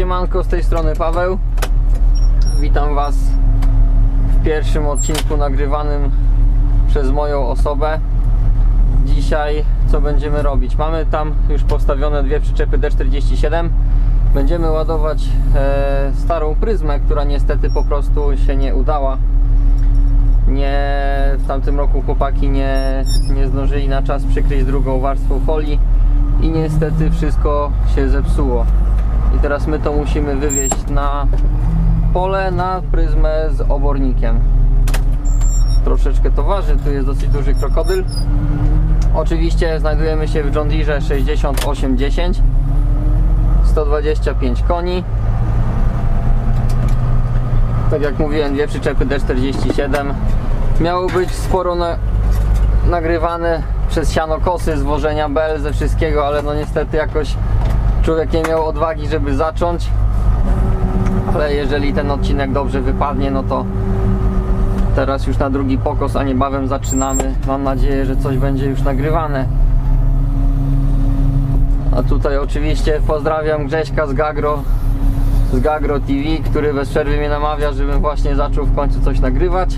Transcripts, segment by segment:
Siemanko, z tej strony Paweł. Witam Was w pierwszym odcinku nagrywanym przez moją osobę. Dzisiaj co będziemy robić? Mamy tam już postawione dwie przyczepy D47. Będziemy ładować e, starą pryzmę, która niestety po prostu się nie udała. Nie, w tamtym roku chłopaki nie, nie zdążyli na czas przykryć drugą warstwą folii i niestety wszystko się zepsuło. I teraz my to musimy wywieźć na pole na pryzmę z obornikiem. Troszeczkę to waży, tu jest dosyć duży krokodyl. Oczywiście znajdujemy się w John Deere 6810 125 koni tak jak mówiłem, dwie przyczepy D47 miało być sporo na, nagrywane przez sianokosy, zwożenia bel, ze wszystkiego, ale no niestety jakoś człowiek nie miał odwagi, żeby zacząć. Ale jeżeli ten odcinek dobrze wypadnie, no to teraz już na drugi pokos, a niebawem zaczynamy. Mam nadzieję, że coś będzie już nagrywane. A tutaj oczywiście pozdrawiam Grześka z Gagro z Gagro TV, który bez przerwy mnie namawia, żebym właśnie zaczął w końcu coś nagrywać.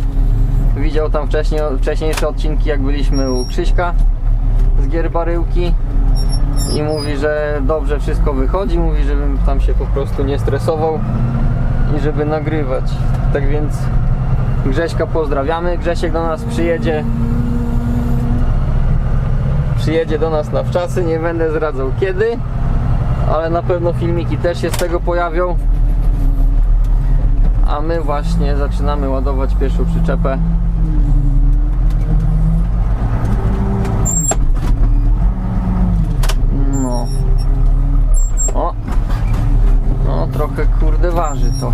Widział tam wcześniej, wcześniejsze odcinki, jak byliśmy u Krzyśka z gier Baryłki i mówi, że dobrze wszystko wychodzi, mówi, żebym tam się po prostu nie stresował i żeby nagrywać. Tak więc Grześka pozdrawiamy. Grzesiek do nas przyjedzie przyjedzie do nas na wczasy, nie będę zdradzał kiedy ale na pewno filmiki też się z tego pojawią. A my właśnie zaczynamy ładować pierwszą przyczepę. No. O. No trochę kurde waży to.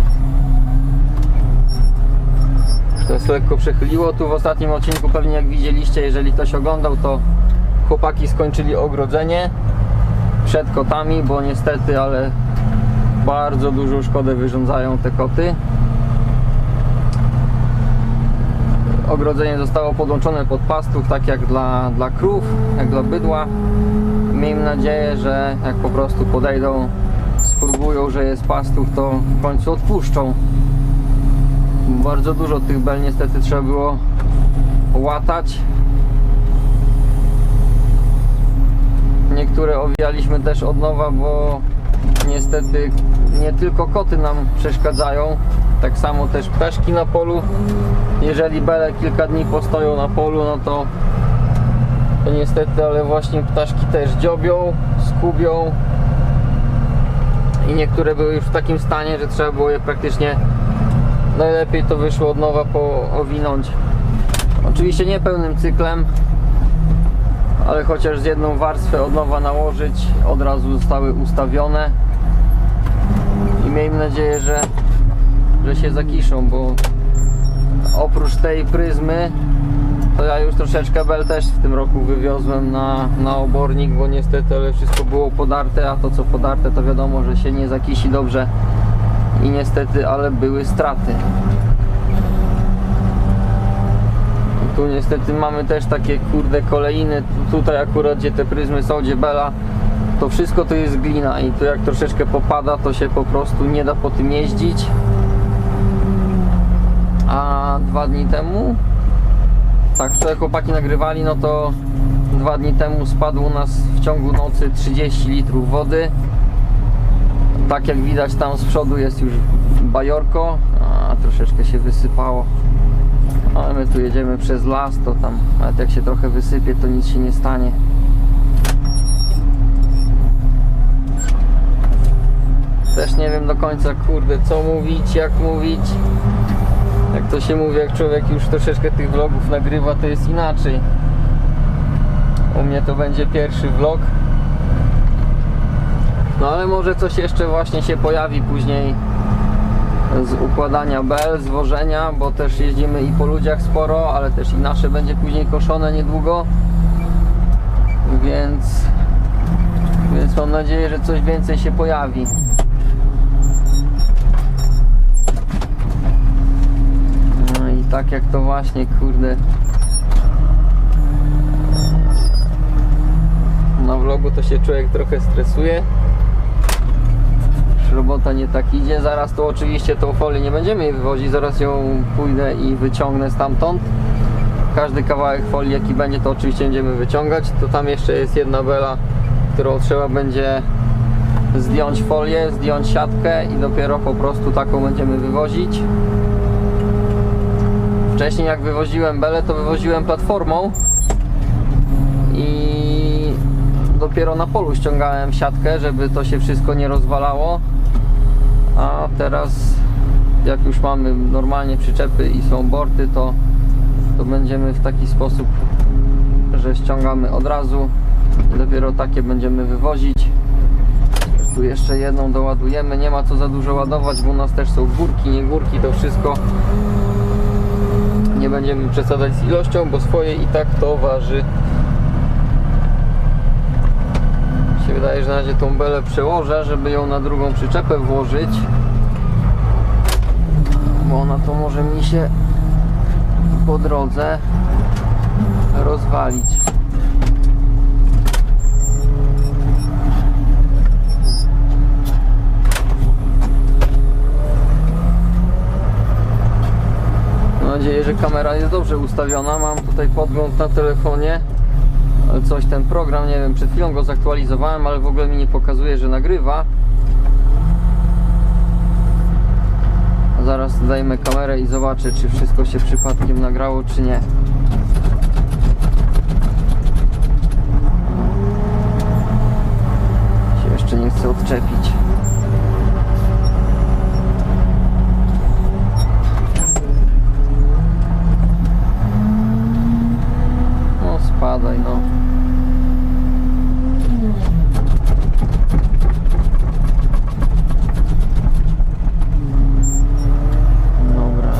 To jest lekko przechyliło. Tu w ostatnim odcinku pewnie jak widzieliście, jeżeli ktoś oglądał, to chłopaki skończyli ogrodzenie przed kotami, bo niestety, ale bardzo dużą szkodę wyrządzają te koty. Ogrodzenie zostało podłączone pod pastów, tak jak dla, dla krów, jak dla bydła. Miejmy nadzieję, że jak po prostu podejdą, spróbują, że jest pastów, to w końcu odpuszczą. Bardzo dużo tych bel niestety trzeba było łatać. Niektóre owijaliśmy też od nowa, bo niestety nie tylko koty nam przeszkadzają, tak samo też ptaszki na polu. Jeżeli bele kilka dni postoją na polu, no to, to niestety, ale właśnie ptaszki też dziobią, skubią i niektóre były już w takim stanie, że trzeba było je praktycznie najlepiej to wyszło od nowa owinąć. Oczywiście nie pełnym cyklem, ale chociaż z jedną warstwę od nowa nałożyć, od razu zostały ustawione i miejmy nadzieję, że, że się zakiszą, bo oprócz tej pryzmy to ja już troszeczkę bel też w tym roku wywiozłem na, na obornik, bo niestety ale wszystko było podarte, a to co podarte to wiadomo, że się nie zakisi dobrze i niestety, ale były straty. Tu niestety mamy też takie kurde kolejny, tutaj akurat gdzie te pryzmy są, gdzie bela, to wszystko to jest glina i tu jak troszeczkę popada, to się po prostu nie da po tym jeździć. A dwa dni temu, tak wczoraj chłopaki nagrywali, no to dwa dni temu spadł u nas w ciągu nocy 30 litrów wody. Tak jak widać tam z przodu jest już bajorko, a troszeczkę się wysypało. Ale my tu jedziemy przez las, to tam nawet jak się trochę wysypie, to nic się nie stanie. Też nie wiem do końca, kurde, co mówić, jak mówić. Jak to się mówi, jak człowiek już troszeczkę tych vlogów nagrywa, to jest inaczej. U mnie to będzie pierwszy vlog. No ale może coś jeszcze właśnie się pojawi później z układania bel, zwożenia, bo też jeździmy i po ludziach sporo, ale też i nasze będzie później koszone niedługo. Więc, więc mam nadzieję, że coś więcej się pojawi. No i tak jak to właśnie, kurde. Na vlogu to się człowiek trochę stresuje. robota nie tak idzie. Zaraz to oczywiście tą folię nie będziemy jej wywozić, zaraz ją pójdę i wyciągnę stamtąd. Każdy kawałek folii jaki będzie to oczywiście będziemy wyciągać. To tam jeszcze jest jedna bela, którą trzeba będzie zdjąć folię, zdjąć siatkę i dopiero po prostu taką będziemy wywozić. Wcześniej jak wywoziłem belę, to wywoziłem platformą i dopiero na polu ściągałem siatkę, żeby to się wszystko nie rozwalało. A teraz jak już mamy normalnie przyczepy i są borty, to, to będziemy w taki sposób, że ściągamy od razu dopiero takie będziemy wywozić. Tu jeszcze jedną doładujemy, nie ma co za dużo ładować, bo u nas też są górki, nie górki, to wszystko nie będziemy przesadzać z ilością, bo swoje i tak to waży. Mi się wydaje, że na razie tą belę przełożę, żeby ją na drugą przyczepę włożyć. Bo ona to może mi się po drodze rozwalić. Nadzieję, że kamera jest dobrze ustawiona. Mam tutaj podgląd na telefonie. Coś ten program, nie wiem, przed chwilą go zaktualizowałem, ale w ogóle mi nie pokazuje, że nagrywa. Zaraz zdejmę kamerę i zobaczę, czy wszystko się przypadkiem nagrało, czy nie. Jeszcze nie chcę odczepić. No spadaj no. Dobra.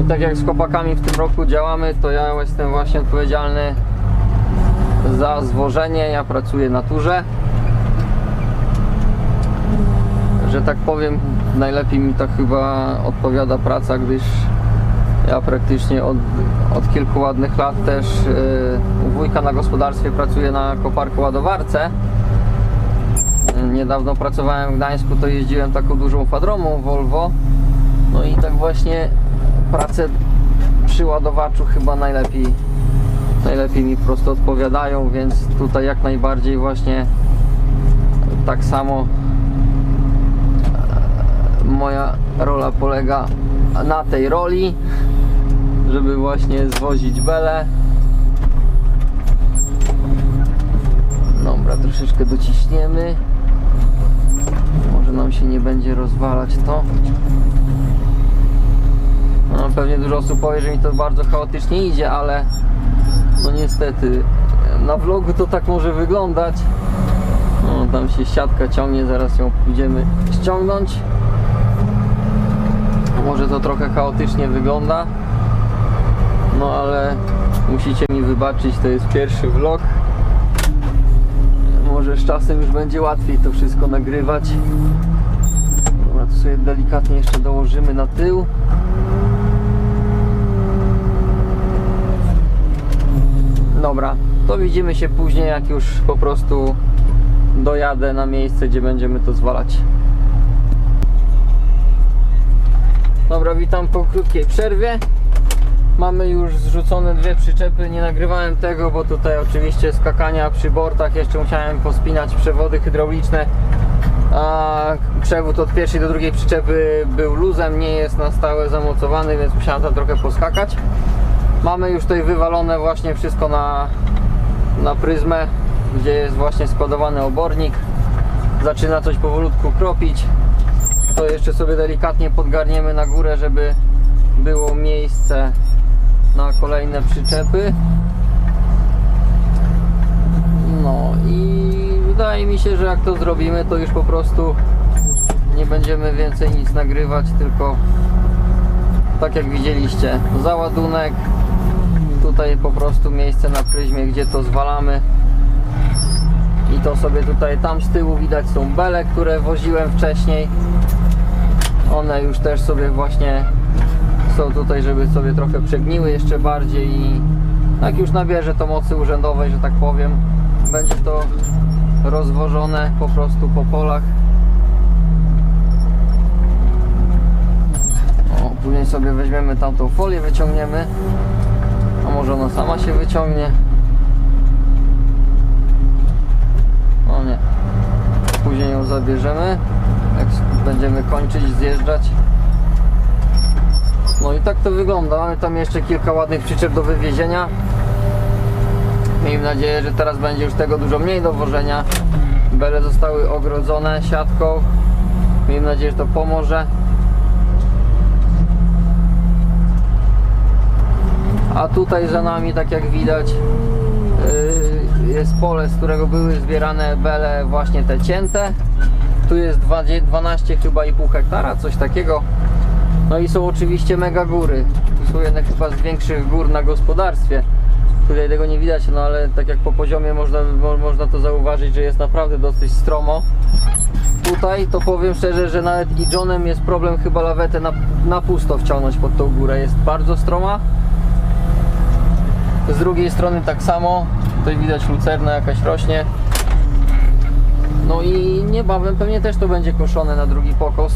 I tak jak z chłopakami w tym roku działamy, to ja jestem właśnie odpowiedzialny za zwożenie. Ja pracuję na turze. Że tak powiem, najlepiej mi to chyba odpowiada praca, gdyż ja praktycznie od, od kilku ładnych lat też yy, u wujka na gospodarstwie pracuję na koparku ładowarce. Niedawno pracowałem w Gdańsku, to jeździłem taką dużą fadromą Volvo. No i tak właśnie prace przy ładowaczu chyba najlepiej najlepiej mi po prostu odpowiadają, więc tutaj jak najbardziej właśnie tak samo e, moja rola polega na tej roli, żeby właśnie zwozić belę. Dobra, troszeczkę dociśniemy. Może nam się nie będzie rozwalać to. No, pewnie dużo osób powie, że mi to bardzo chaotycznie idzie, ale no niestety na vlogu to tak może wyglądać. No, tam się siatka ciągnie, zaraz ją pójdziemy ściągnąć. Może to trochę chaotycznie wygląda. No ale musicie mi wybaczyć, to jest pierwszy vlog. Może z czasem już będzie łatwiej to wszystko nagrywać. Dobra, to sobie delikatnie jeszcze dołożymy na tył. Dobra, to widzimy się później, jak już po prostu dojadę na miejsce, gdzie będziemy to zwalać. Dobra, witam po krótkiej przerwie. Mamy już zrzucone dwie przyczepy. Nie nagrywałem tego, bo tutaj oczywiście skakania przy bortach. Jeszcze musiałem pospinać przewody hydrauliczne. A przewód od pierwszej do drugiej przyczepy był luzem, nie jest na stałe zamocowany, więc musiałem tam trochę poskakać. Mamy już tutaj wywalone właśnie wszystko na, na pryzmę, gdzie jest właśnie składowany obornik. Zaczyna coś powolutku kropić. To jeszcze sobie delikatnie podgarniemy na górę, żeby było miejsce na kolejne przyczepy. No i wydaje mi się, że jak to zrobimy, to już po prostu nie będziemy więcej nic nagrywać, tylko tak jak widzieliście, załadunek, tutaj po prostu miejsce na pryzmie, gdzie to zwalamy to sobie tutaj tam z tyłu widać są bele, które woziłem wcześniej. One już też sobie właśnie są tutaj, żeby sobie trochę przegniły jeszcze bardziej i jak już nabierze to mocy urzędowej, że tak powiem, będzie to rozwożone po prostu po polach. O, później sobie weźmiemy tamtą folię, wyciągniemy. Może ona sama się wyciągnie? O nie. Później ją zabierzemy, jak będziemy kończyć zjeżdżać. No i tak to wygląda. Mamy tam jeszcze kilka ładnych przyczep do wywiezienia. Miejmy nadzieję, że teraz będzie już tego dużo mniej do wożenia. Bele zostały ogrodzone siatką. Miejmy nadzieję, że to pomoże. A tutaj za nami, tak jak widać, yy, jest pole, z którego były zbierane bele właśnie te cięte. Tu jest 20 12 chyba i pół hektara, coś takiego. No i są oczywiście mega góry. Są jedne chyba z większych gór na gospodarstwie. Tutaj tego nie widać, no ale tak jak po poziomie można, mo, można to zauważyć, że jest naprawdę dosyć stromo. Tutaj to powiem szczerze, że nawet i Johnem jest problem chyba lawetę na, na pusto wciągnąć pod tą górę. Jest bardzo stroma. Z drugiej strony tak samo. Tutaj widać lucerna jakaś rośnie. No i niebawem pewnie też to będzie koszone na drugi pokos.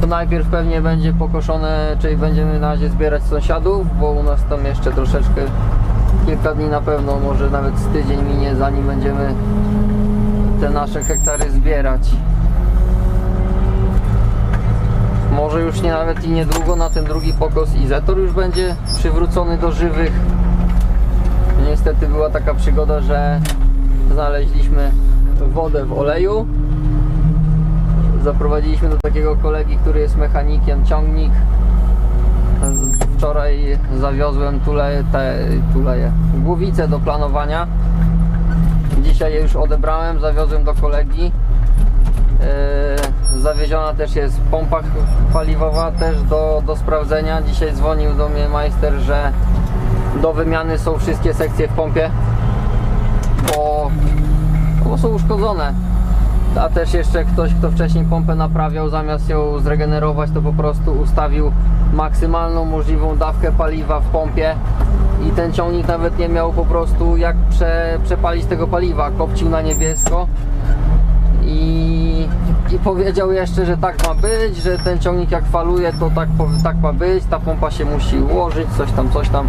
To najpierw pewnie będzie pokoszone, czyli będziemy na razie zbierać sąsiadów, bo u nas tam jeszcze troszeczkę, kilka dni na pewno, może nawet z tydzień minie, zanim będziemy te nasze hektary zbierać. Może już nie nawet i niedługo na ten drugi pokos i Zetor już będzie przywrócony do żywych. Niestety była taka przygoda, że znaleźliśmy wodę w oleju. Zaprowadziliśmy do takiego kolegi, który jest mechanikiem, ciągnik. Wczoraj zawiozłem tuleje, te, tuleje, głowice do planowania. Dzisiaj je już odebrałem, zawiozłem do kolegi. Yy, zawieziona też jest pompa paliwowa też do, do sprawdzenia. Dzisiaj dzwonił do mnie majster, że do wymiany są wszystkie sekcje w pompie, bo, bo są uszkodzone. A też jeszcze ktoś, kto wcześniej pompę naprawiał, zamiast ją zregenerować, to po prostu ustawił maksymalną możliwą dawkę paliwa w pompie i ten ciągnik nawet nie miał po prostu jak prze, przepalić tego paliwa. Kopcił na niebiesko i, i powiedział jeszcze, że tak ma być, że ten ciągnik jak faluje, to tak, tak ma być, ta pompa się musi ułożyć, coś tam, coś tam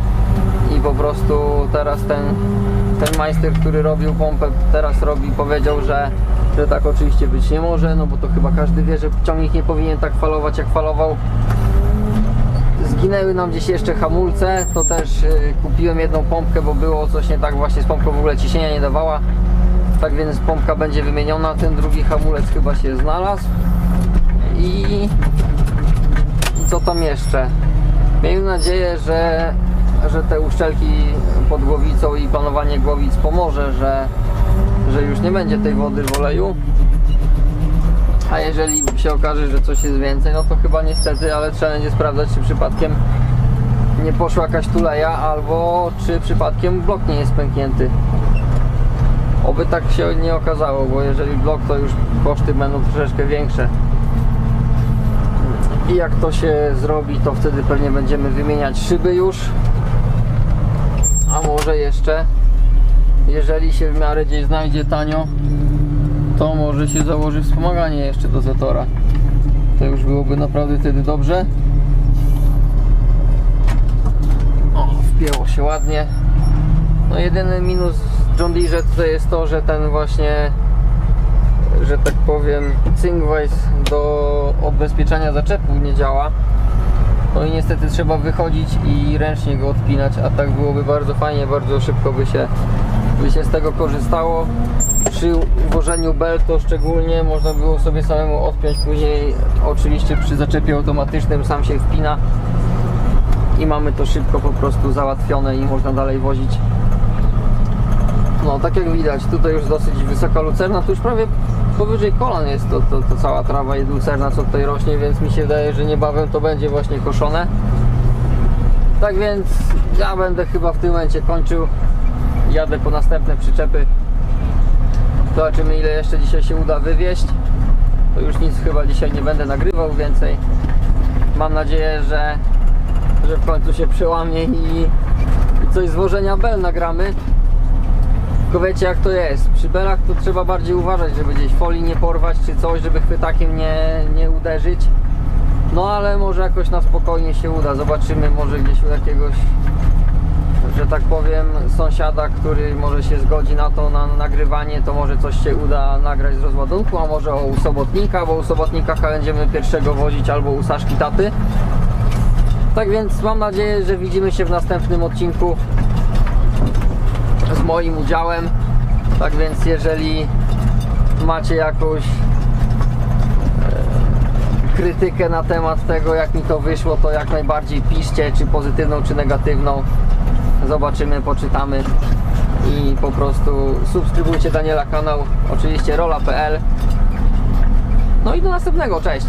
i po prostu teraz ten, ten majster, który robił pompę, teraz robi, powiedział, że, że tak oczywiście być nie może, no bo to chyba każdy wie, że ciągnik nie powinien tak falować jak falował. Zginęły nam gdzieś jeszcze hamulce, to też y, kupiłem jedną pompkę, bo było coś nie tak właśnie z pompką w ogóle ciśnienia nie dawała. Tak więc pompka będzie wymieniona, ten drugi hamulec chyba się znalazł. I, i co tam jeszcze? Miejmy nadzieję, że, że te uszczelki pod głowicą i panowanie głowic pomoże, że, że już nie będzie tej wody w oleju. A jeżeli się okaże, że coś jest więcej, no to chyba niestety, ale trzeba będzie sprawdzać, czy przypadkiem nie poszła jakaś tuleja, albo czy przypadkiem blok nie jest pęknięty. Oby tak się nie okazało, bo jeżeli blok, to już koszty będą troszeczkę większe. I jak to się zrobi, to wtedy pewnie będziemy wymieniać szyby już. A może jeszcze, jeżeli się w miarę gdzieś znajdzie tanio, to może się założy wspomaganie jeszcze do Zetora. To już byłoby naprawdę wtedy dobrze. O, wpięło się ładnie. No jedyny minus John Deere tutaj jest to, że ten właśnie, że tak powiem, cynkwajs do odbezpieczania zaczepu nie działa. No i niestety trzeba wychodzić i ręcznie go odpinać, a tak byłoby bardzo fajnie, bardzo szybko by się, by się z tego korzystało. Przy ułożeniu bel to szczególnie można było sobie samemu odpiąć później, oczywiście przy zaczepie automatycznym sam się wpina i mamy to szybko po prostu załatwione i można dalej wozić. No tak jak widać, tutaj już dosyć wysoka lucerna, tu już prawie powyżej kolan jest to, to, to cała trawa i lucerna co tutaj rośnie, więc mi się wydaje, że niebawem to będzie właśnie koszone. Tak więc ja będę chyba w tym momencie kończył. Jadę po następne przyczepy. Zobaczymy ile jeszcze dzisiaj się uda wywieźć. To już nic chyba dzisiaj nie będę nagrywał więcej. Mam nadzieję, że, że w końcu się przełamie i, i coś z wożenia bel nagramy. Tylko wiecie jak to jest. Przy belach to trzeba bardziej uważać, żeby gdzieś folii nie porwać czy coś, żeby chwytakiem nie, nie uderzyć. No ale może jakoś na spokojnie się uda. Zobaczymy może gdzieś u jakiegoś, że tak powiem, sąsiada, który może się zgodzi na to, na nagrywanie, to może coś się uda nagrać z rozładunku, a może u sobotnika, bo u sobotnika będziemy pierwszego wozić albo u Saszki Taty. Tak więc mam nadzieję, że widzimy się w następnym odcinku z moim udziałem. Tak więc jeżeli macie jakąś e, krytykę na temat tego, jak mi to wyszło, to jak najbardziej piszcie, czy pozytywną, czy negatywną. Zobaczymy, poczytamy i po prostu subskrybujcie Daniela kanał, oczywiście rola.pl. No i do następnego, cześć!